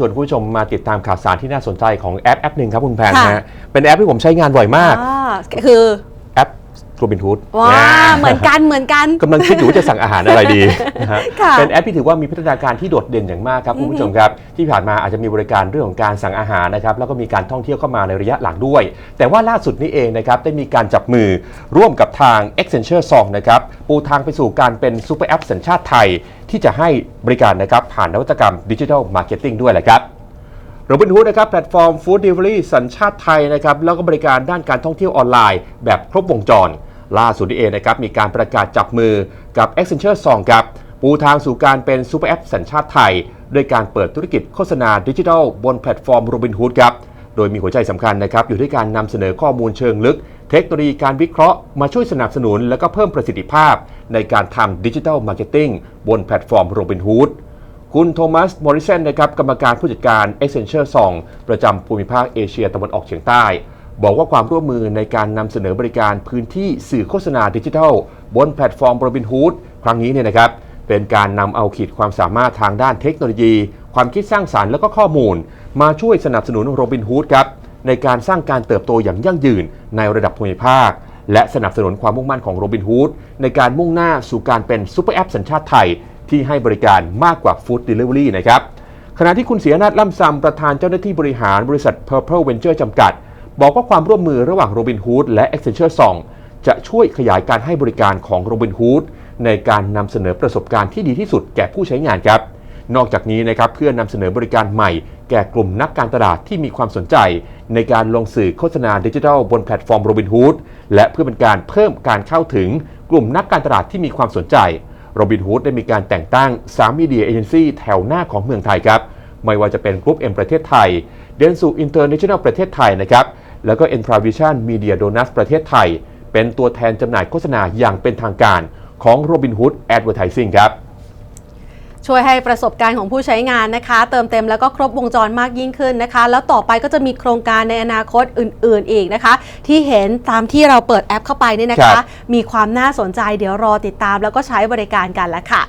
ชวนคุณผู้ชมมาติดตามข่าวสารที่น่าสนใจของแอปแอปหนึ่งครับคุณแพนค่ะ นะฮะเป็นแอปที่ผมใช้งานบ่อยมาก อ่าคือ แอปโรบินฮูดว้าเหมือนกันเหมือนกันกำลังคิดอยู่ว่าจะสั่งอาหารอะไรดีนะฮะค่ะเป็นแอปที่ถือว่ามีพัฒนาการที่โดดเด่นอย่างมากครับคุณผู้ชมครับที่ผ่านมาอาจจะมีบริการเรื่องของการสั่งอาหารนะครับแล้วก็มีการท่องเที่ยวเข้ามาในระยะหลังด้วย แต่ว่าล่าสุดนี้เองนะครับได้มีการจับมือร่วมกับทาง Accenture Song นะครับปูทางไปสู่การเป็นซูเปอร์แอปสัญชาติไทย ที่จะให้บริการนะครับผ่านนวัตกรรมดิจิทัลมาร์เก็ตติ้งด้วยแหละครับโรบินฮูดนะครับแพลตฟอร์มฟู้ดเดลิเวอรี่สัญชาติไทยนะครับแล้วก็บริการด้านการท่องเที่ยวออนไลน์ แบบครบวงจร ล่าสุดนี้เองนะครับมีการประกาศจับมือกับ Accenture Song ครับ ปูทางสู่การเป็นซูเปอร์แอปสัญชาติไทย ด้วยการเปิดธุรกิจโฆษณาดิจิทัลบนแพลตฟอร์มโรบินฮูดครับโดยมีหัวใจสำคัญนะครับอยู่ที่การนำเสนอข้อมูลเชิงลึก เทคโนโลยีการวิเคราะห์มาช่วยสนับสนุน และก็เพิ่มประสิทธิภาพ ในการทำดิจิทัลมาร์เก็ตติ้งบนแพลตฟอร์มโรบินฮูดคุณโทมัส มอริสันนะครับ กรรมการผู้จัดการ Accenture Song ประจำภูมิภาคเอเชียตะวันออกเฉียงใต้ บอกว่าความร่วมมือในการนำเสนอบริการพื้นที่สื่อโฆษณาดิจิทัล บนแพลตฟอร์ม Robinhood ครั้งนี้เนี่ยนะครับเป็นการนำเอาขีดความสามารถทางด้านเทคโนโลยี ความคิดสร้างสารรค์และก็ข้อมูล มาช่วยสนับสนุน Robinhood ครับในการสร้างการเติบโตอย่างยั่งยืนในระดับภูมิภาค และสนับสนุนความมุ่งมั่นของ Robinhood ในการมุ่งหน้าสู่การเป็นซูเปอร์แอปสัญชาติไทย ที่ให้บริการมากกว่า Food Delivery นะครับขณะที่คุณเสียนาถล่ำซำประธานเจ้าหน้าที่บริหารบริษัท Purple Venture จำกัด บอกว่าความร่วมมือระหว่าง Robinhood และ Accenture Song จะช่วยขยายการให้บริการของ Robinhood ในการนำเสนอประสบการณ์ที่ดีที่สุดแก่ผู้ใช้งานครับ นอกจากนี้นะครับเพื่อนำเสนอบริการใหม่ แก่กลุ่มนักการตลาดที่มีความสนใจ ในการลงสื่อโฆษณาดิจิทัลบนแพลตฟอร์ม Robinhood และเพื่อเป็นการเพิ่มการเข้าถึงกลุ่มนักการตลาดที่มีความสนใจโรบินฮูดได้มีการแต่งตั้ง3มีเดียเอเจนซี่แถวหน้าของเมืองไทยครับ ไม่ว่าจะเป็นกรุ๊ปเอ็มประเทศไทยเดนสูอินเตอร์เนชั่นแนลประเทศไทยนะครับ แล้วก็ e n t r a v i s i o n Media Donuts ประเทศไทย เป็นตัวแทนจำหน่ายโฆษณาอย่างเป็นทางการของ Robinhood Advertising ครับช่วยให้ประสบการณ์ของผู้ใช้งานนะคะ เติมเต็มแล้วก็ครบวงจรมากยิ่งขึ้นนะคะ แล้วต่อไปก็จะมีโครงการในอนาคตอื่น ๆ อีกนะคะ ที่เห็นตามที่เราเปิดแอปเข้าไปเนี่ยนะครัคะบมีความน่าสนใจเดี๋ยวรอติดตามแล้วก็ใช้บริการกันแล้วค่ะ